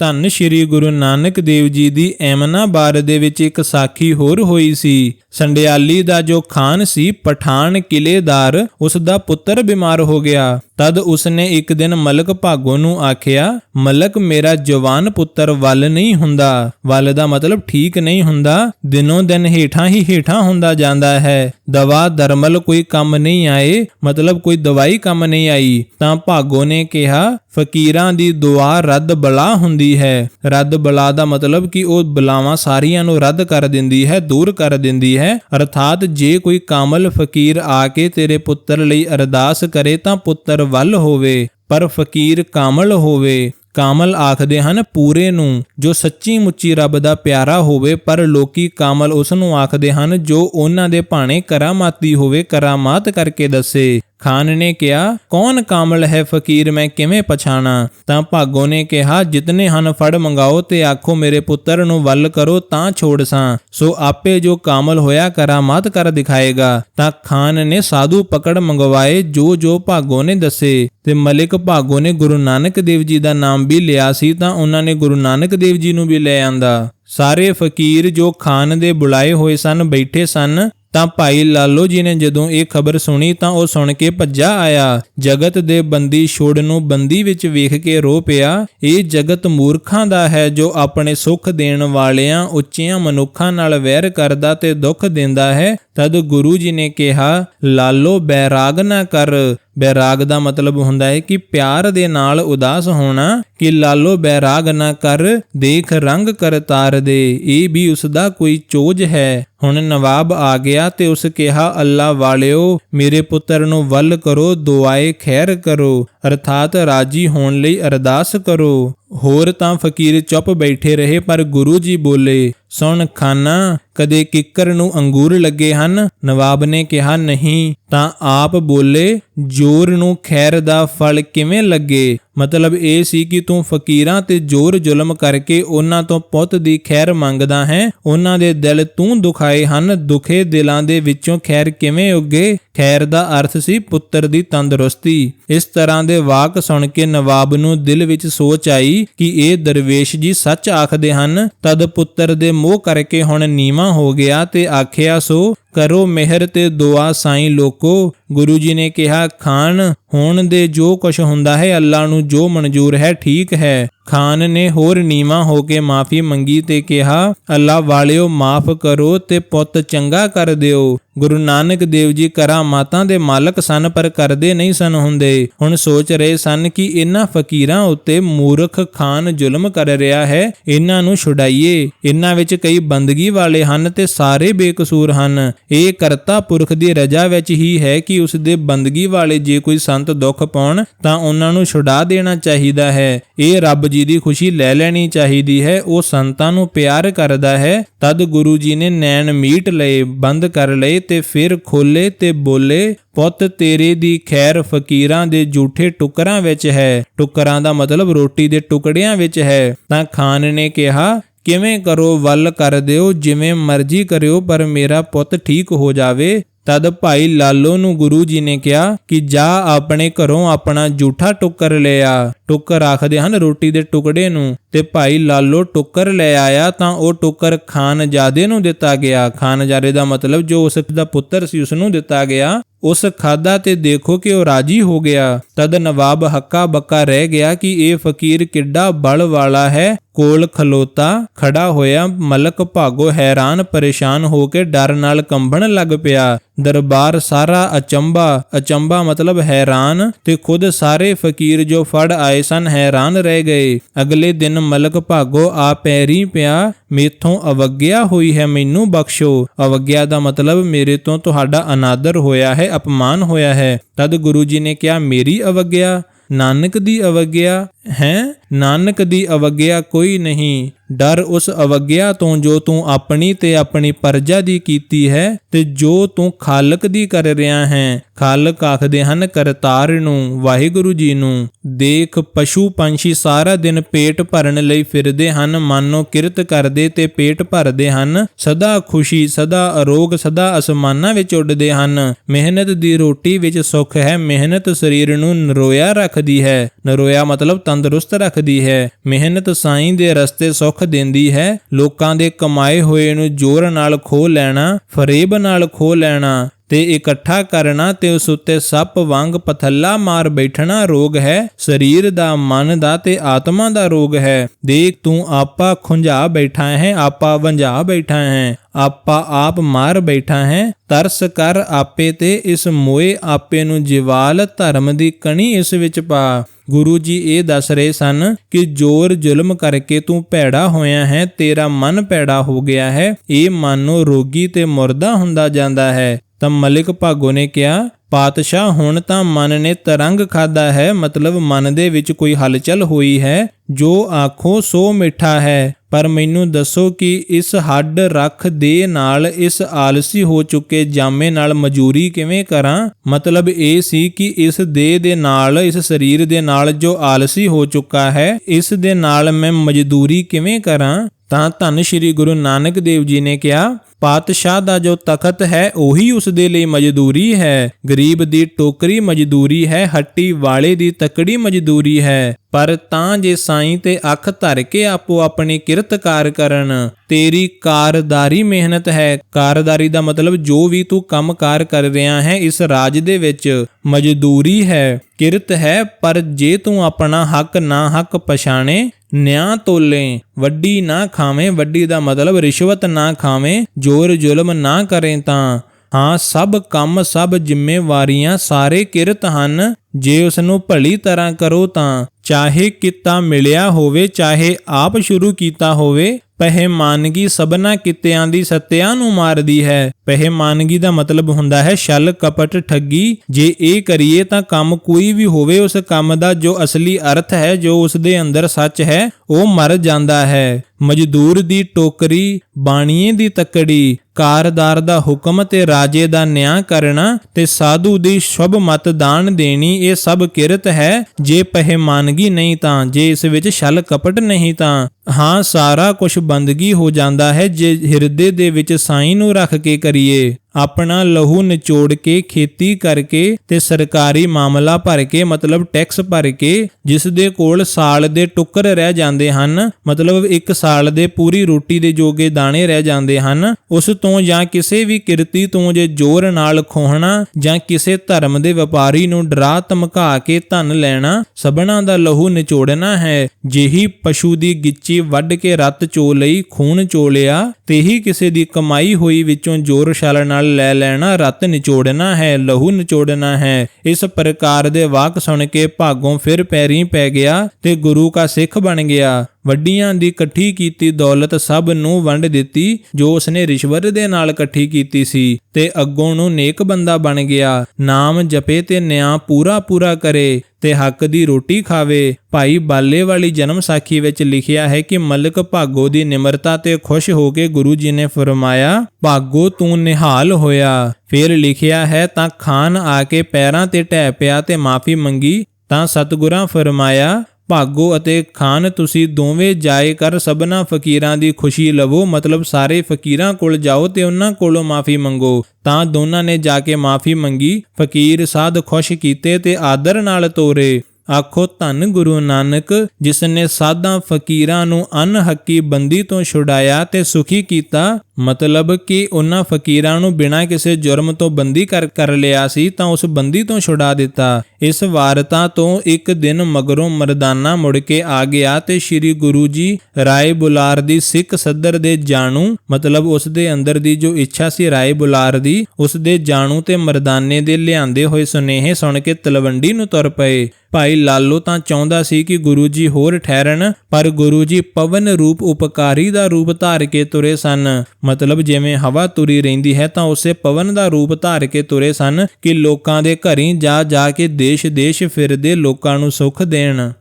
ਧੰਨ ਸ਼੍ਰੀ ਗੁਰੂ ਨਾਨਕ ਦੇਵ ਜੀ ਦੀ ਐਮਨਾਬਾਦ ਦੇ ਵਿੱਚ ਇੱਕ ਸਾਖੀ ਹੋਰ ਹੋਈ ਸੀ। ਸੰਡਿਆਲੀ ਦਾ ਜੋ ਖਾਨ ਸੀ, ਪਠਾਨ ਕਿਲੇਦਾਰ ਉਸ ਦਾ ਪੁੱਤਰ ਬਿਮਾਰ ਹੋ ਗਿਆ। ਤਦ ਉਸਨੇ ਇੱਕ ਦਿਨ ਮਲਕ ਭਾਗੋ ਨੂੰ ਆਖਿਆ, ਮਲਕ, ਮੇਰਾ ਜਵਾਨ ਪੁੱਤਰ ਵੱਲ ਨਹੀਂ ਹੁੰਦਾ। ਵੱਲ ਦਾ ਮਤਲਬ ਠੀਕ ਨਹੀਂ ਹੁੰਦਾ। ਦਿਨੋਂ ਦਿਨ ਹੇਠਾਂ ਹੀ ਹੇਠਾਂ ਹੁੰਦਾ ਜਾਂਦਾ ਹੈ। ਦਵਾ ਦਰਮਲ ਕੋਈ ਕੰਮ ਨਹੀਂ ਆਏ, ਮਤਲਬ ਕੋਈ ਦਵਾਈ ਕੰਮ ਨਹੀਂ ਆਈ। ਤਾਂ ਭਾਗੋ ਨੇ ਕਿਹਾ, ਫਕੀਰਾਂ ਦੀ ਦੁਆ ਰੱਦ ਬਲਾ ਹੁੰਦੀ ਹੈ। ਰੱਦ ਬਲਾ ਦਾ ਮਤਲਬ ਕਿ ਉਹ ਬਲਾਵਾਂ ਸਾਰੀਆਂ ਨੂੰ ਰੱਦ ਕਰ ਦਿੰਦੀ ਹੈ, ਦੂਰ ਕਰ ਦਿੰਦੀ ਹੈ। ਅਰਥਾਤ ਜੇ ਕੋਈ ਕਾਮਲ ਫਕੀਰ ਆ ਕੇ ਤੇਰੇ ਪੁੱਤਰ ਲਈ ਅਰਦਾਸ ਕਰੇ ਤਾਂ ਪੁੱਤਰ ਵੱਲ ਹੋਵੇ, ਪਰ ਫਕੀਰ ਕਾਮਲ ਹੋਵੇ। ਕਾਮਲ ਆਖਦੇ ਹਨ, ਪੂਰੇ ਨੂੰ, ਜੋ ਸੱਚੀ ਮੁੱਚੀ ਰੱਬ ਦਾ ਪਿਆਰਾ ਹੋਵੇ, ਪਰ ਲੋਕੀ ਕਾਮਲ ਉਸ ਨੂੰ ਆਖਦੇ ਹਨ, ਜੋ ਉਹਨਾਂ ਦੇ ਭਾਣੇ ਕਰਾਮਾਤੀ ਹੋਵੇ, ਕਰਾਮਾਤ ਕਰਕੇ ਦੱਸੇ। ਖਾਨ ਨੇ ਕਿਹਾ, ਕੌਣ ਕਾਮਲ ਹੈ ਫਕੀਰ? ਮੈਂ ਕਿਵੇਂ ਪਛਾਣਾ? ਤਾਂ ਭਾਗੋ ਨੇ ਕਿਹਾ, ਜਿਤਨੇ ਹਨ, ਫੜ ਮੰਗਾਓ ਤੇ ਆਖੋ, ਮੇਰੇ ਪੁੱਤਰ ਨੂੰ ਵੱਲ ਕਰੋ, ਤਾਂ ਛੋੜ ਸਾਂ। ਸੋ ਆਪੇ ਜੋ ਕਾਮਲ ਹੋਇਆ, ਕਰਾਮਾਤ ਕਰ ਦਿਖਾਏਗਾ। ਤਾਂ ਖਾਨ ਨੇ ਸਾਧੂ ਪਕੜ ਮੰਗਵਾਏ ਜੋ ਜੋ ਭਾਗੋ ਨੇ ਦੱਸੇ। ਤੇ ਮਲਿਕ ਭਾਗੋ ਨੇ ਗੁਰੂ ਨਾਨਕ ਦੇਵ ਜੀ ਦਾ ਨਾਮ ਵੀ ਲਿਆ ਸੀ, ਤਾਂ ਉਹਨਾਂ ਨੇ ਗੁਰੂ ਨਾਨਕ ਦੇਵ ਜੀ ਨੂੰ ਵੀ ਲੈ ਆਂਦਾ। ਸਾਰੇ ਫਕੀਰ ਜੋ ਖਾਨ ਦੇ ਬੁਲਾਏ ਹੋਏ ਸਨ, ਬੈਠੇ ਸਨ ਤਾਂ ਭਾਈ ਲਾਲੋ ਜੀ ਨੇ ਜਦੋਂ ਇਹ ਖਬਰ ਸੁਣੀ ਤਾਂ ਉਹ ਸੁਣ ਕੇ ਭੱਜਾ ਆਇਆ। ਜਗਤ ਦੇ ਬੰਦੀ ਛੋੜ ਨੂੰ ਬੰਦੀ ਵਿੱਚ ਵੇਖ ਕੇ ਰੋ ਪਿਆ। ਇਹ ਜਗਤ ਮੂਰਖਾਂ ਦਾ ਹੈ ਜੋ ਆਪਣੇ ਸੁੱਖ ਦੇਣ ਵਾਲਿਆਂ, ਉੱਚੀਆਂ ਮਨੁੱਖਾਂ ਨਾਲ ਵੈਰ ਕਰਦਾ ਤੇ ਦੁੱਖ ਦਿੰਦਾ ਹੈ। ਤਦ ਗੁਰੂ ਜੀ ਨੇ ਕਿਹਾ, ਲਾਲੋ ਬੈਰਾਗ ਨਾ ਕਰ। ਬੈਰਾਗ ਦਾ ਮਤਲਬ ਹੁੰਦਾ ਹੈ ਕਿ ਪਿਆਰ ਦੇ ਨਾਲ ਉਦਾਸ ਹੋਣਾ ਕਿ ਲਾਲੋ ਬੈਰਾਗ ਨਾ ਕਰ, ਦੇਖ ਰੰਗ ਕਰ ਤਾਰ ਦੇ, ਇਹ ਵੀ ਉਸ ਦਾ ਕੋਈ ਚੋਜ ਹੈ। ਹੁਣ ਨਵਾਬ ਆ ਗਿਆ ਤੇ ਉਸ ਕਿਹਾ, ਅੱਲਾ ਵਾਲਿਓ, ਮੇਰੇ ਪੁੱਤਰ ਨੂੰ ਵੱਲ ਕਰੋ, ਦੁਆਏ ਖੈਰ ਕਰੋ, ਅਰਥਾਤ ਰਾਜੀ ਹੋਣ ਲਈ ਅਰਦਾਸ ਕਰੋ। ਹੋਰ ਤਾਂ ਫਕੀਰ ਚੁੱਪ ਬੈਠੇ ਰਹੇ, ਪਰ ਗੁਰੂ ਜੀ ਬੋਲੇ, ਸੁਣ ਖਾਨਾ, ਕਦੇ ਕਿੱਕਰ ਨੂੰ ਅੰਗੂਰ ਲੱਗੇ ਹਨ? ਨਵਾਬ ਨੇ ਕਿਹਾ, ਨਹੀਂ। ਤਾਂ ਆਪ ਬੋਲੇ, ਜੋਰ ਨੂੰ ਖੈਰ ਦਾ ਫਲ ਕਿਵੇਂ ਲੱਗੇ? ਮਤਲਬ ਇਹ ਸੀ ਕਿ ਤੂੰ ਫਕੀਰਾਂ ਤੇ ਜ਼ੋਰ ਜ਼ੁਲਮ ਕਰਕੇ ਉਹਨਾਂ ਤੋਂ ਪੁੱਤ ਦੀ ਖੈਰ ਮੰਗਦਾ ਹੈ। ਉਹਨਾਂ ਦੇ ਦਿਲ ਤੂੰ ਦੁਖਾਏ ਹਨ। ਦੁਖੇ ਦਿਲਾਂ ਦੇ ਵਿੱਚੋਂ ਖੈਰ ਕਿਵੇਂ ਉੱਗੇ? ਖੈਰ ਦਾ ਅਰਥ ਸੀ ਪੁੱਤਰ ਦੀ ਤੰਦਰੁਸਤੀ। ਇਸ ਤਰ੍ਹਾਂ ਦੇ ਵਾਕ ਸੁਣ ਕੇ ਨਵਾਬ ਨੂੰ ਦਿਲ ਵਿੱਚ ਸੋਚ ਆਈ ਕਿ ਇਹ ਦਰਵੇਸ਼ ਜੀ ਸੱਚ ਆਖਦੇ ਹਨ। ਤਦ ਪੁੱਤਰ ਦੇ ਮੋਹ ਕਰਕੇ ਹੁਣ ਨੀਵਾ ਹੋ ਗਿਆ ਤੇ ਆਖਿਆ, ਸੋ ਕਰੋ ਮਿਹਰ ਤੇ ਦੁਆ ਸਾਈਂ ਲੋਕੋ। ਗੁਰੂ ਜੀ ਨੇ ਕਿਹਾ ਖਾਨ ਹੋਣ ਦੇ ਜੋ ਕੁਛ ਹੁੰਦਾ ਹੈ, ਅੱਲਾ ਨੂੰ ਜੋ ਮਨਜ਼ੂਰ ਹੈ ਠੀਕ ਹੈ। ਖਾਨ ਨੇ ਹੋਰ ਨੀਵਾ ਹੋ ਕੇ ਮਾਫੀ ਮੰਗੀ ਤੇ ਕਿਹਾ, ਅੱਲਾ ਵਾਲਿਓ, ਮਾਫ ਕਰੋ ਤੇ ਪੁੱਤ ਚੰਗਾ ਕਰ ਦਿਓ। ਗੁਰੂ ਨਾਨਕ ਦੇਵ ਜੀ ਕਰਾਮਾਤਾਂ ਦੇ ਮਾਲਕ ਸਨ, ਪਰ ਕਰਦੇ ਨਹੀਂ ਸਨ ਹੁੰਦੇ। ਹੁਣ ਸੋਚ ਰਹੇ ਸਨ ਕਿ ਇਹਨਾਂ ਫਕੀਰਾਂ ਉੱਤੇ ਮੂਰਖ ਖਾਨ ਜ਼ੁਲਮ ਕਰ ਰਿਹਾ ਹੈ, ਇਹਨਾਂ ਨੂੰ ਛੁਡਾਈਏ। ਇਹਨਾਂ ਵਿੱਚ ਕਈ ਬੰਦਗੀ ਵਾਲੇ ਹਨ ਤੇ ਸਾਰੇ ਬੇਕਸੂਰ ਹਨ। ਇਹ ਕਰਤਾ ਪੁਰਖ ਦੀ ਰਜਾ ਵਿੱਚ ਹੀ ਹੈ ਕਿ ਉਸ ਦੇ ਬੰਦਗੀ ਵਾਲੇ ਜੇ ਕੋਈ ਸੰਤ ਦੁੱਖ ਪਾਉਣ, ਤਾਂ ਉਹਨਾਂ ਨੂੰ ਛੁਡਾ ਦੇਣਾ ਚਾਹੀਦਾ ਹੈ। ਇਹ ਰੱਬ ਜੀ ਦੀ ਖੁਸ਼ੀ ਲੈ ਲੈਣੀ ਚਾਹੀਦੀ ਹੈ। ਉਹ ਸੰਤਾਂ ਨੂੰ ਪਿਆਰ ਕਰਦਾ ਹੈ। ਤਦ ਗੁਰੂ ਜੀ ਨੇ ਨੈਣ ਮੀਟ ਲਏ, ਬੰਦ ਕਰ ਲਏ ਤੇ ਫਿਰ ਖੋਲੇ ਤੇ ਬੋਲੇ, ਪੁੱਤ, ਤੇਰੇ ਦੀ ਖੈਰ ਫਕੀਰਾਂ ਦੇ ਝੂਠੇ ਟੁਕਰਾਂ ਵਿੱਚ ਹੈ। ਟੁਕਰਾਂ ਦਾ ਮਤਲਬ ਰੋਟੀ ਦੇ ਟੁਕੜਿਆਂ ਵਿੱਚ ਹੈ। ਤਾਂ ਖਾਨ ਨੇ ਕਿਹਾ, ਕਿਵੇਂ ਕਰੋ, ਵੱਲ ਕਰ ਦਿਓ, ਜਿਵੇਂ ਮਰਜ਼ੀ ਕਰਿਓ, ਪਰ ਮੇਰਾ ਪੁੱਤ ਠੀਕ ਹੋ ਜਾਵੇ। ਤਦ ਭਾਈ ਲਾਲੋ ਨੂੰ ਗੁਰੂ ਜੀ ਨੇ ਕਿਹਾ ਕਿ ਜਾ ਆਪਣੇ ਘਰੋਂ ਆਪਣਾ ਜੂਠਾ ਟੁੱਕਰ ਲੈ ਆ। ਟੁੱਕਰ ਆਖਦੇ ਹਨ ਰੋਟੀ ਦੇ ਟੁਕੜੇ ਨੂੰ ਤੇ ਭਾਈ ਲਾਲੋ ਟੁੱਕਰ ਲੈ ਆਇਆ ਤਾਂ ਉਹ ਟੁੱਕਰ ਖਾਨਜਾਦੇ ਨੂੰ ਦਿੱਤਾ ਗਿਆ। ਖਾਨਜਾਦੇ ਦਾ ਮਤਲਬ ਜੋ ਉਸ ਦਾ ਪੁੱਤਰ ਸੀ ਉਸ ਨੂੰ ਦਿੱਤਾ ਗਿਆ। ਉਸ ਖਾਦਾ ਤੇ ਦੇਖੋ ਕਿ ਉਹ ਰਾਜੀ ਹੋ ਗਿਆ। ਤਦ ਨਵਾਬ ਹੱਕਾ ਬੱਕਾ ਰਹਿ ਗਿਆ ਕਿ ਇਹ ਫਕੀਰ ਕਿੱਡਾ ਬਲ ਵਾਲਾ ਹੈ। ਕੋਲ ਖਲੋਤਾ ਖੜਾ ਹੋਇਆ ਮਲਕ ਭਾਗੋ ਹੈਰਾਨ ਪਰੇਸ਼ਾਨ ਹੋ ਕੇ ਡਰ ਨਾਲ ਕੰਬਣ ਲੱਗ ਪਿਆ। ਦਰਬਾਰ ਸਾਰਾ ਅਚੰਬਾ ਅਚੰਬਾ ਮਤਲਬ ਹੈਰਾਨ ਤੇ ਖੁਦ ਸਾਰੇ ਫਕੀਰ ਜੋ ਫੜ ਆਏ ਸਨ ਹੈਰਾਨ ਰਹਿ ਗਏ। ਅਗਲੇ ਦਿਨ ਮਲਕ ਭਾਗੋ ਆ ਪੈਰੀ ਪਿਆ, ਮੇਥੋਂ ਅਵਗਿਆ ਹੋਈ ਹੈ ਮੈਨੂੰ ਬਖਸ਼ੋ। ਅਵਗਿਆ ਦਾ ਮਤਲਬ ਮੇਰੇ ਤੋਂ ਤੁਹਾਡਾ ਅਨਾਦਰ ਹੋਇਆ ਹੈ, ਅਪਮਾਨ ਹੋਇਆ ਹੈ। ਤਦ ਗੁਰੂ ਜੀ ਨੇ ਕਿਹਾ, ਮੇਰੀ ਅਵਗਿਆ, ਨਾਨਕ ਦੀ ਅਵਗਿਆ ਹੈ? ਨਾਨਕ ਦੀ ਅਵਗਿਆ ਕੋਈ ਨਹੀਂ। ਡਰ ਉਸ ਅਵਗਿਆ ਤੋਂ ਜੋ ਤੂੰ ਆਪਣੀ ਤੇ ਆਪਣੀ ਪਰਜਾ ਦੀ ਕੀਤੀ ਹੈ ਤੇ ਜੋ ਤੂੰ ਖਾਲਕ ਦੀ ਕਰ ਰਿਹਾ ਹੈ। ਖਾਲਕ ਆਖਦੇ ਹਨ, ਕਰਤਾਰ ਨੂੰ, ਵਾਹਿਗੁਰੂ ਜੀ ਨੂੰ। ਦੇਖ, ਪਸ਼ੂ ਪੰਛੀ ਸਾਰਾ ਦਿਨ ਪੇਟ ਭਰਨ ਲਈ ਫਿਰਦੇ ਹਨ। ਮਾਨੋ ਕਿਰਤ ਕਰਦੇ ਤੇ ਪੇਟ ਭਰਦੇ ਹਨ। ਸਦਾ ਖੁਸ਼ੀ, ਸਦਾ ਅਰੋਗ, ਸਦਾ ਅਸਮਾਨਾਂ ਵਿੱਚ ਉੱਡਦੇ ਹਨ। ਮਿਹਨਤ ਦੀ ਰੋਟੀ ਵਿੱਚ ਸੁੱਖ ਹੈ। ਮਿਹਨਤ ਸਰੀਰ ਨੂੰ ਨਰੋਇਆ ਰੱਖਦੀ ਹੈ। ਨਰੋਇਆ ਮਤਲਬ ਤੰਦਰੁਸਤ ਰੱਖਦੀ ਹੈ। ਮਿਹਨਤ ਸਾਈਂ ਦੇ ਰਸਤੇ ਸੁੱਖ ਦਿੰਦੀ ਹੈ। ਲੋਕਾਂ ਦੇ ਕਮਾਏ ਹੋਏ ਨੂੰ ਜ਼ੋਰ ਨਾਲ ਖੋਹ ਲੈਣਾ, ਫਰੇਬ ਨਾਲ ਖੋਹ ਲੈਣਾ ਤੇ ਇਕੱਠਾ ਕਰਨਾ ਤੇ ਉਸ ਉੱਤੇ ਸੱਪ ਵਾਂਗ ਪਥੱਲਾ ਮਾਰ ਬੈਠਣਾ ਰੋਗ ਹੈ। ਸਰੀਰ ਦਾ, ਮਨ ਦਾ ਤੇ ਆਤਮਾ ਦਾ ਰੋਗ ਹੈ। ਦੇਖ ਤੂੰ ਆਪਾ ਖੁੰਝਾ ਬੈਠਾ ਹੈ, ਆਪਾ ਵੰਝਾ ਬੈਠਾ ਹੈ, ਆਪਾ ਆਪ ਮਾਰ ਬੈਠਾ ਹੈ। ਤਰਸ ਕਰ ਆਪੇ ਤੇ ਇਸ ਮੋਏ ਆਪੇ ਨੂੰ ਜਿਵਾਲ ਧਰਮ ਦੀ ਕਣੀ ਇਸ ਵਿੱਚ ਪਾ। ਗੁਰੂ ਜੀ ਇਹ ਦੱਸ ਰਹੇ ਸਨ ਕਿ ਜੋਰ ਜ਼ੁਲਮ ਕਰਕੇ ਤੂੰ ਭੈੜਾ ਹੋਇਆ ਹੈ, ਤੇਰਾ ਮਨ ਭੈੜਾ ਹੋ ਗਿਆ ਹੈ, ਇਹ ਮਨ ਨੂੰ ਰੋਗੀ ਤੇ ਮੁਰਦਾ ਹੁੰਦਾ ਜਾਂਦਾ ਹੈ। ਤਾਂ ਮਲਿਕ ਭਾਗੋ ਨੇ ਕਿਹਾ ਪਾਤਸ਼ਾਹ, ਹੁਣ ਤਾਂ ਮਨ ਨੇ ਤਰੰਗ ਖਾਦਾ ਹੈ, ਮਤਲਬ ਮਨ ਦੇ ਵਿੱਚ ਕੋਈ ਹਲਚਲ ਹੋਈ ਹੈ, ਜੋ ਆਖੋ ਸੋ ਮਿੱਠਾ ਹੈ। ਪਰ ਮੈਨੂੰ ਦੱਸੋ ਕਿ ਇਸ ਹੱਡ ਰੱਖ ਦੇ ਨਾਲ ਇਸ ਆਲਸੀ ਹੋ ਚੁੱਕੇ ਜਾਮੇ ਨਾਲ ਮਜੂਰੀ ਕਿਵੇਂ ਕਰਾਂ? ਮਤਲਬ ਇਹ ਸੀ ਕਿ ਇਸ ਦੇਹ ਦੇ ਨਾਲ, ਇਸ ਸਰੀਰ ਦੇ ਨਾਲ ਜੋ ਆਲਸੀ ਹੋ ਚੁੱਕਾ ਹੈ, ਇਸ ਦੇ ਨਾਲ ਮੈਂ ਮਜ਼ਦੂਰੀ ਕਿਵੇਂ ਕਰਾਂ? ਤਾਂ ਧੰਨ ਸ਼੍ਰੀ ਗੁਰੂ ਨਾਨਕ ਦੇਵ ਜੀ ਨੇ ਕਿਹਾ ਪਾਤਸ਼ਾਹ ਦਾ ਜੋ ਤਖਤ ਹੈ, ਉਹੀ ਉਸ ਦੇ ਲਈ ਮਜ਼ਦੂਰੀ ਹੈ। ਗਰੀਬ ਦੀ ਟੋਕਰੀ ਮਜ਼ਦੂਰੀ ਹੈ, ਹੱਟੀ ਵਾਲੇ ਦੀ ਤਕੜੀ ਮਜ਼ਦੂਰੀ ਹੈ। ਪਰ ਤਾਂ ਜੇ ਸਾਈਂ ਤੇ ਅੱਖ ਧਰ ਕੇ ਆਪੋ ਆਪਣੀ ਕਿਰਤਕਾਰ ਕਰਨ, ਤੇਰੀ ਕਾਰਦਾਰੀ ਮਿਹਨਤ ਹੈ। ਕਾਰਦਾਰੀ ਦਾ ਮਤਲਬ ਜੋ ਵੀ ਤੂੰ ਕੰਮ ਕਾਰ ਕਰ ਰਿਹਾ ਹੈ, ਇਸ ਰਾਜ ਦੇ ਵਿੱਚ ਮਜ਼ਦੂਰੀ ਹੈ। ਕਿਰਤ ਹੈ, ਪਰ ਜੇ ਤੂੰ ਆਪਣਾ ਹੱਕ ਨਾ ਹੱਕ ਪਛਾਣੇ ਨਿਆਂ ਤੋਲੇ, ਵੱਡੀ ਨਾ ਖਾਵੇਂ, ਵੱਡੀ ਦਾ ਮਤਲਬ ਰਿਸ਼ਵਤ ਨਾ ਖਾਵੇਂ, ਜ਼ੋਰ ਜ਼ੁਲਮ ਨਾ ਕਰੇ ਤਾਂ। ਹਾਂ, ਸਭ ਕੰਮ, ਸਭ ਜ਼ਿੰਮੇਵਾਰੀਆਂ ਸਾਰੇ ਕਿਰਤ ਹਨ। ਜੇ ਉਸ ਨੂੰ ਭਲੀ ਤਰ੍ਹਾਂ ਕਰੋ ਤਾਂ ਚਾਹੇ ਕਿੱਤਾ ਮਿਲਿਆ ਹੋਵੇ, ਚਾਹੇ ਆਪ ਸ਼ੁਰੂ ਕੀਤਾ ਹੋਵੇ ਪਹਿਮਾਨਗੀ ਸਭਨਾ ਕਿੱਤਿਆਂ ਦੀ ਸੱਤਿਆਂ ਨੂੰ ਮਾਰਦੀ ਹੈ। ਪਹਿਮਾਨਗੀ ਦਾ ਮਤਲਬ ਹੁੰਦਾ ਹੈ, ਛਲ ਕਪਟ ਠੱਗੀ। ਜੇ ਇਹ ਕਰੀਏ ਤਾਂ ਕੰਮ ਕੋਈ ਵੀ ਹੋਵੇ, ਉਸ ਕੰਮ ਦਾ ਜੋ ਅਸਲੀ ਅਰਥ ਹੈ, ਜੋ ਉਸ ਦੇ ਅੰਦਰ ਸੱਚ ਹੈ, ਉਹ ਮਰ ਜਾਂਦਾ ਹੈ। ਮਜ਼ਦੂਰ ਦੀ ਟੋਕਰੀ, ਬਾਣੀਏ ਦੀ ਤੱਕੜੀ, ਕਾਰਦਾਰ ਦਾ ਹੁਕਮ ਤੇ ਰਾਜੇ ਦਾ ਨਿਆਂ ਕਰਨਾ ਤੇ ਸਾਧੂ ਦੀ ਸ਼ੁਭ ਮਤ ਦਾਨ ਦੇਣੀ, ਇਹ ਸਭ ਕਿਰਤ ਹੈ। ਜੇ ਪਹਿਮਾਨ ਪਹਿਮਾਨਗੀ ਨਹੀਂ ਤਾਂ, ਜੇ ਇਸ ਵਿੱਚ ਛਲ ਕਪਟ ਨਹੀਂ ਤਾਂ, ਹਾਂ ਸਾਰਾ ਕੁਝ ਬੰਦਗੀ ਹੋ ਜਾਂਦਾ ਹੈ ਜੇ ਹਿਰਦੇ ਦੇ ਵਿੱਚ ਸਾਈਂ ਨੂੰ ਰੱਖ ਕੇ ਕਰੀਏ। ਆਪਣਾ ਲਹੂ ਨਿਚੋੜ ਕੇ ਖੇਤੀ ਕਰਕੇ ਤੇ ਸਰਕਾਰੀ ਮਾਮਲਾ ਭਰ ਕੇ, ਮਤਲਬ ਟੈਕਸ ਭਰ ਕੇ ਜਿਸ ਦੇ ਕੋਲ ਸਾਲ ਦੇ ਟੁੱਕਰ ਰਹਿ ਜਾਂਦੇ ਹਨ, ਮਤਲਬ ਇੱਕ ਸਾਲ ਦੇ ਪੂਰੀ ਰੋਟੀ ਦੇ ਜੋਗੇ ਦਾਣੇ ਰਹਿ ਜਾਂਦੇ ਹਨ, ਉਸ ਤੋਂ ਜਾਂ ਕਿਸੇ ਵੀ ਕਿਰਤੀ ਤੋਂ ਜੇ ਜ਼ੋਰ ਨਾਲ ਖੋਹਣਾ ਜਾਂ ਕਿਸੇ ਧਰਮ ਦੇ ਵਪਾਰੀ ਨੂੰ ਡਰਾ ਧਮਕਾ ਕੇ ਧਨ ਲੈਣਾ, ਸਭਨਾ ਦਾ ਲਹੂ ਨਿਚੋੜਨਾ ਹੈ। ਜਿਹੀ ਪਸ਼ੂ ਦੀ ਗਿੱਚੀ ਵੱਢ ਕੇ ਰੱਤ ਚੋ ਲਈ, ਖੂਨ ਚੋ ਚੋਲਿਆ ਤੇਹੀ ਕਿਸੇ ਦੀ ਕਮਾਈ ਹੋਈ ਵਿੱਚੋਂ ਜ਼ੋਰ ਛਲ ਨਾਲ ਲੈ ਲੈਣਾ, ਰੱਤ ਨਿਚੋੜਨਾ ਹੈ, ਲਹੂ ਨਿਚੋੜਨਾ ਹੈ। ਇਸ ਪ੍ਰਕਾਰ ਦੇ ਵਾਕ ਸੁਣ ਕੇ ਭਾਗੋਂ ਫਿਰ ਪੈਰੀਂ ਪੈ ਗਿਆ ਤੇ ਗੁਰੂ ਕਾ ਸਿੱਖ ਬਣ ਗਿਆ। ਵੱਡੀਆਂ ਦੀ ਇਕੱਠੀ ਕੀਤੀ ਦੌਲਤ ਸਭ ਨੂੰ ਵੰਡ ਦਿੱਤੀ, ਜੋ ਉਸਨੇ ਰਿਸ਼ਵਤ ਦੇ ਨਾਲ ਇਕੱਠੀ ਕੀਤੀ ਸੀ, ਤੇ ਅੱਗੋਂ ਨੂੰ ਨੇਕ ਬੰਦਾ ਬਣ ਗਿਆ। ਨਾਮ ਜਪੇ ਤੇ ਨਿਆਂ ਪੂਰਾ ਪੂਰਾ ਕਰੇ, ਤੇ ਹੱਕ ਦੀ ਰੋਟੀ ਖਾਵੇ। ਭਾਈ ਬਾਲੇ ਵਾਲੀ ਜਨਮ ਸਾਖੀ ਵਿੱਚ ਲਿਖਿਆ ਹੈ ਕਿ ਮਲਕ ਭਾਗੋ ਦੀ ਨਿਮਰਤਾ ਤੇ ਖੁਸ਼ ਹੋ ਕੇ ਗੁਰੂ ਜੀ ਨੇ ਫਰਮਾਇਆ, ਭਾਗੋ, ਤੂੰ ਨਿਹਾਲ ਹੋਇਆ। ਫਿਰ ਲਿਖਿਆ ਹੈ, ਤਾਂ ਖਾਨ ਆ ਕੇ ਪੈਰਾਂ ਤੇ ਢਹਿ ਪਿਆ ਤੇ ਮਾਫੀ ਮੰਗੀ। ਤਾਂ ਸਤਿਗੁਰਾਂ ਫਰਮਾਇਆ ਭਾਗੋ ਅਤੇ ਖਾਨ, ਤੁਸੀਂ ਦੋਵੇਂ ਜਾਏ ਕਰ ਸਭਨਾ ਫਕੀਰਾਂ ਦੀ ਖੁਸ਼ੀ ਲਵੋ। ਮਤਲਬ ਸਾਰੇ ਫਕੀਰਾਂ ਕੋਲ ਜਾਓ ਤੇ ਉਹਨਾਂ ਕੋਲੋਂ ਮਾਫੀ ਮੰਗੋ। ਤਾਂ ਦੋਨਾਂ ਨੇ ਜਾ ਕੇ ਮਾਫੀ ਮੰਗੀ। ਫਕੀਰ ਸਾਧ ਖੁਸ਼ ਕੀਤੇ ਤੇ ਆਦਰ ਨਾਲ ਤੋਰੇ। ਆਖੋ, ਧੰਨ ਗੁਰੂ ਨਾਨਕ ਜਿਸ ਨੇ ਸਾਧਾਂ ਫਕੀਰਾਂ ਨੂੰ ਅਨਹੱਕੀ ਬੰਦੀ ਤੋਂ ਛੁਡਾਇਆ ਤੇ ਸੁਖੀ ਕੀਤਾ, ਮਤਲਬ ਕਿ ਉਹਨਾਂ ਫਕੀਰਾਂ ਨੂੰ ਬਿਨਾਂ ਕਿਸੇ ਜੁਰਮ ਤੋਂ ਬੰਦੀ ਕਰ ਕਰ ਲਿਆ ਸੀ, ਤਾਂ ਉਸ ਬੰਦੀ ਤੋਂ ਛੁਡਾ ਦਿੱਤਾ। ਇਸ ਵਾਰਤਾ ਤੋਂ ਇੱਕ ਦਿਨ ਮਗਰੋਂ ਮਰਦਾਨਾ ਮੁੜ ਕੇ ਆ ਗਿਆ ਤੇ ਸ੍ਰੀ ਗੁਰੂ ਜੀ ਰਾਏ ਬੁਲਾਰ ਦੀ ਸਿੱਖ ਸੱਦਰ ਦੇ ਜਾਣੂ, ਮਤਲਬ ਉਸ ਦੇ ਅੰਦਰ ਦੀ ਜੋ ਇੱਛਾ ਸੀ ਰਾਏ ਬੁਲਾਰ ਦੀ, ਉਸ ਦੇ ਜਾਣੂ ਤੇ ਮਰਦਾਨੇ ਦੇ ਲਿਆਂਦੇ ਹੋਏ ਸੁਨੇਹੇ ਸੁਣ ਕੇ ਤਲਵੰਡੀ ਨੂੰ ਤੁਰ ਪਏ। ਭਾਈ ਲਾਲੋ ਤਾਂ ਚਾਹੁੰਦਾ ਸੀ ਕਿ ਗੁਰੂ ਜੀ ਹੋਰ ਠਹਿਰਣ ਪਰ ਗੁਰੂ ਜੀ ਪਵਨ ਰੂਪ ਉਪਕਾਰੀ ਦਾ ਰੂਪ ਧਾਰ ਕੇ ਤੁਰੇ ਸਨ। ਮਤਲਬ ਜਿਵੇਂ ਹਵਾ ਤੁਰੀ ਰਹਿੰਦੀ ਹੈ ਤਾਂ ਉਸੇ ਪਵਨ ਦਾ ਰੂਪ ਧਾਰ ਕੇ ਤੁਰੇ ਸਨ ਕਿ ਲੋਕਾਂ ਦੇ ਘਰੀ ਜਾ ਜਾ ਕੇ ਦੇਸ਼ ਦੇਸ਼ ਫਿਰਦੇ ਲੋਕਾਂ ਨੂੰ ਸੁੱਖ ਦੇਣ।